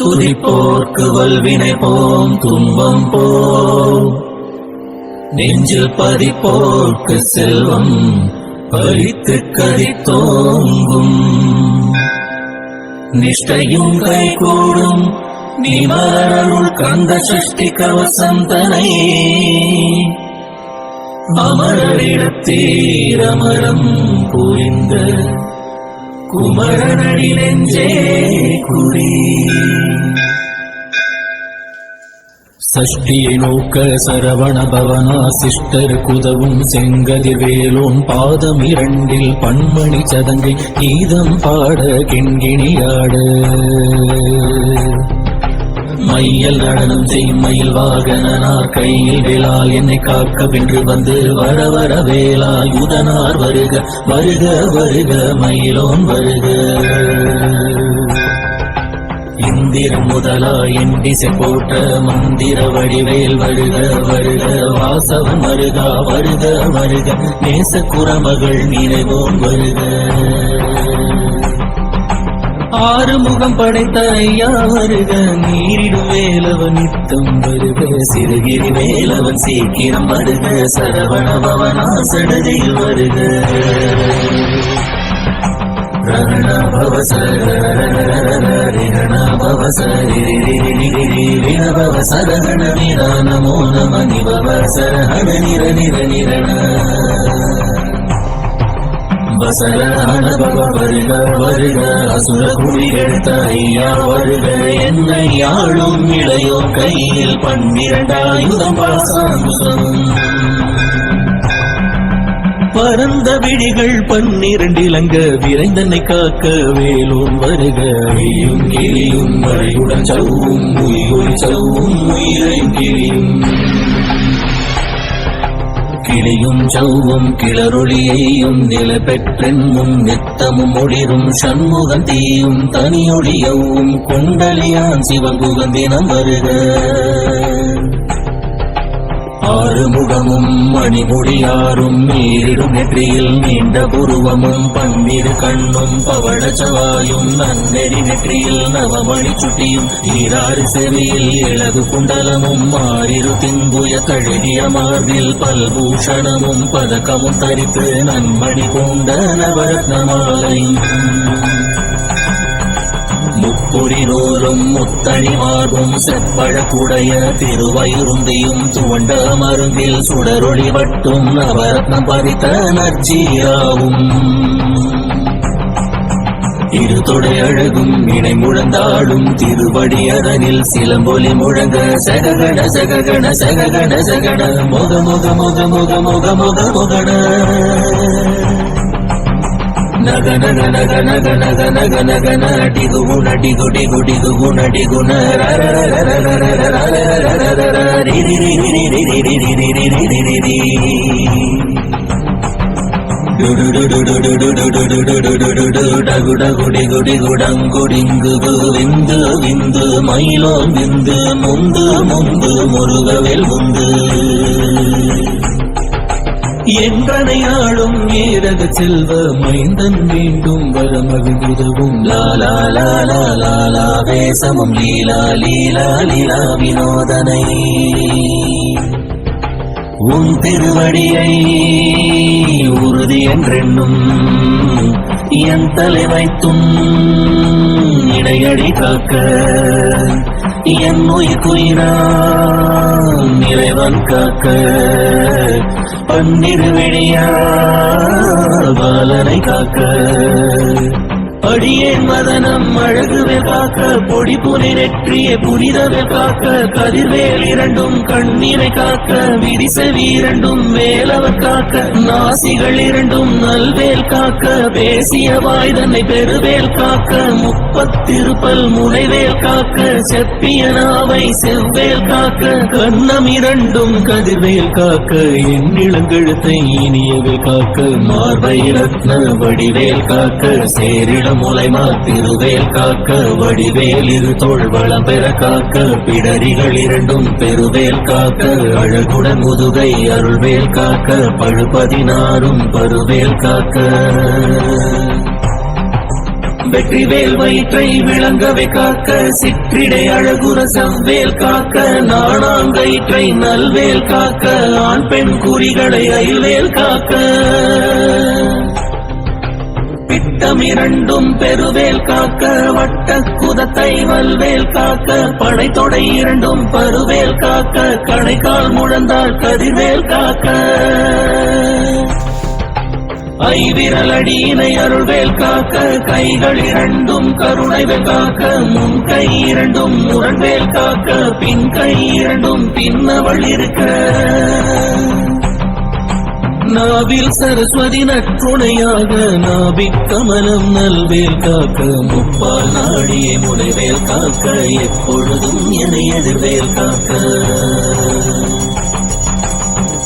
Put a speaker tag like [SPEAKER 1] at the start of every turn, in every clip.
[SPEAKER 1] துதிப்போர்க்கு வல்வினை போம் துன்பம் போம். நெஞ்சில் பதிப்போர்க்கு செல்வம் பறித்து கதித்தோங்கும். நிஷ்டையும் கை கூடும் நிமரருள் கந்த சஷ்டி கவசந்தனை. அமரரிடத்தீரமரம் புரிந்த குமரனடி நெஞ்சே குறி சஷ்டியை நோக்க சரவண பவனா சிஷ்டர் குதவும் செங்கதிர் வேலோன் பாதம் இரண்டில் பன்மணி சதங்கை கீதம் பாட கிண்கிணியாட. மையல் நடனம் செய்யும் மயில் வாகனார் கையில் வேளால் என்னை காக்க வென்று வந்து வர வர வேலாயுதனார் வருக வருக வருக மயிலோன் வருக. இந்திரம் முதலா எண்டிசை போட்ட மந்திர வடிவேல் வருக வருக வாசவன் வருக வருக வருக நேச குரமகள் நினைவோம் வருக. ஆறுமுகம் படைத்த ஐயா வருக நீரிடும் வேலவன் நித்தம் வருக சிறுகிரி வேலவன் சீக்கிரம் வருக சரவண பவனா சடதியில் வருக ரண பவ சரண பவ நமோ நம நிபவ சரஹண நிர நிர நிரண வசரான பவ வருக வருக அசுர குடி எடுத்த ஐயா வருக என்னை யாழும் இளையோ கையில் பன்னிரண்டாயுதம் பாசாங்குசம் பரந்த விழிகள் பன்னிரண்டிலங்க விரைந்தனை காக்க வேலோன் வருக ஐயும் கிளியும் மறையுடன் சவ்வும் உயிர் சவ்வும் உயிரையும் கிளியும் கிளியும் சவ்வும் கிளரொளியையும் நில நித்தமும் ஒளிரும் சண்முகம் தீயும் தனியொழியவும் கொண்டலியான் சிவன் புகந்தினம் வருக. மறுமுகமும் மணிமுடியாரும் நீரிடும் நெற்றியில் நீண்ட புருவமும் பன்னிரு கண்ணும் பவள சவாயும் நன்னெறி நெற்றியில் நவமணி சுட்டியும் ஈராறு செவியில் இளகு குண்டலமும் மாறிரு திங்குய கழுகிய மார்பில் பல்பூஷணமும் பதக்கமும் தரித்து நன்மணி பூண்ட நவரத்னமாலையும் முப்புரி நூலும் முத்தணி மார்பும் செப்பழக்குடைய திருவயிருந்தியும் துவண்ட மருங்கில் சுடரொளி வட்டும் நவரத்னம் பறித்த நற்சீராவும். இருதொடை அழகும் இணை முழந்தாளும் திருவடி அதனில் சிலம்பொலி முழங்க சககண சககண சககண சகண முக முக முக முக முக முக முகண నగ నగ నగ నగ నగ నగ నగ నటిగు నటిగు డిగు డిగు నటిగు விந்து விந்து மயிலோ விந்து முந்து முந்து முருகவேல் முந்து என்றனையாளும் ஏரக செல்வ மைந்தன் மீண்டும் வரமகிழ்வுதவும் லாலா லாலா லாலா வேசமும் லீலா லீலா லீலா வினோதனை. உன் திருவடியை உறுதி என்றென்னும் என் தலை வைத்தும் இடையடி காக்க என் உயிர் குயிராம் இறைவன் காக்க பன்னிரு விழியா பாலனை காக்க. அடியேன் மதனம் அழகுவே காக்க பொடி புனை நெற்றிய புனிதவே காக்க கதிர்வேல் இரண்டும் கண்ணீரை காக்க விரிச வீரண்டும் வேலவர் காக்க நாசிகள் இரண்டும் நல்வேல் காக்க பேசிய வாய் தன்னை பெருவேல் காக்க முப்பத்திருப்பல் முனைவேல் காக்க செப்பிய நாவை செவ்வேல் காக்க கண்ணம் இரண்டும் கதிர்வேல் காக்க என் இளங்கழுத்தை இனியவேல் காக்க மார்பை ரத்ன வடிவேல் காக்க சேரிடம் முலைமா திருவேல் காக்க வடிவேல் இரு தோள் வளம் பெற காக்க பிடரிகள் இரண்டும் பெருவேல் காக்க அழகுடன் முதுகை அருள்வேல் காக்க பழுபதினாரும் பருவேல் காக்க. வெற்றிவேல் வயிற்றை விளங்கவை காக்க சிற்றிடை அழகுரசம் செவ்வேல் காக்க நாணாங்கயிற்றை நல்வேல் காக்க ஆண் பெண் குறிகளை அயில்வேல் காக்க. பிட்டம் இரண்டும் பெருவேல் காக்க வட்ட குதத்தை வல்வேல் காக்க படைத்தொடை இரண்டும் பருவேல் காக்க கடைக்கால் முழந்தால் கதிர்வேல் காக்க. ஐவிரலடியினை அருள்வேல் காக்க கைகள் இரண்டும் கருணைவேல் காக்க முன் கை இரண்டும் முரண்வேல் காக்க பின் கை இரண்டும் பின்னவள் இருக்க. நாவில் சரஸ்வதி நற்றுணையாக நாபிக் கமலம் நல்வேல் காக்க முப்பால் நாடியே முனைவேல் காக்க எப்பொழுதும் என எதிர்வேல் காக்க.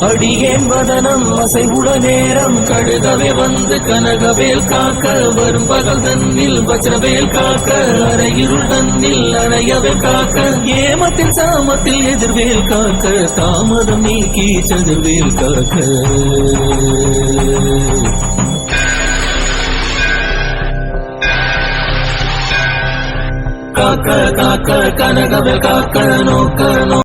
[SPEAKER 1] அடியேன் வதனம் அசைவுட நேரம். கழுகவே வந்து கனகவேல் காக்க வரும் பகல் தன்னில் வஜ்ரவேல் காக்க அரையிருள் தன்னில் அணையவே காக்க. ஏமத்தில் சாமத்தில் எதிர்வேல் காக்க தாமதம் நீக்கி சதுர்வேல் காக்க. காக்க காக்க கனகவேல் காக்க நோக்க.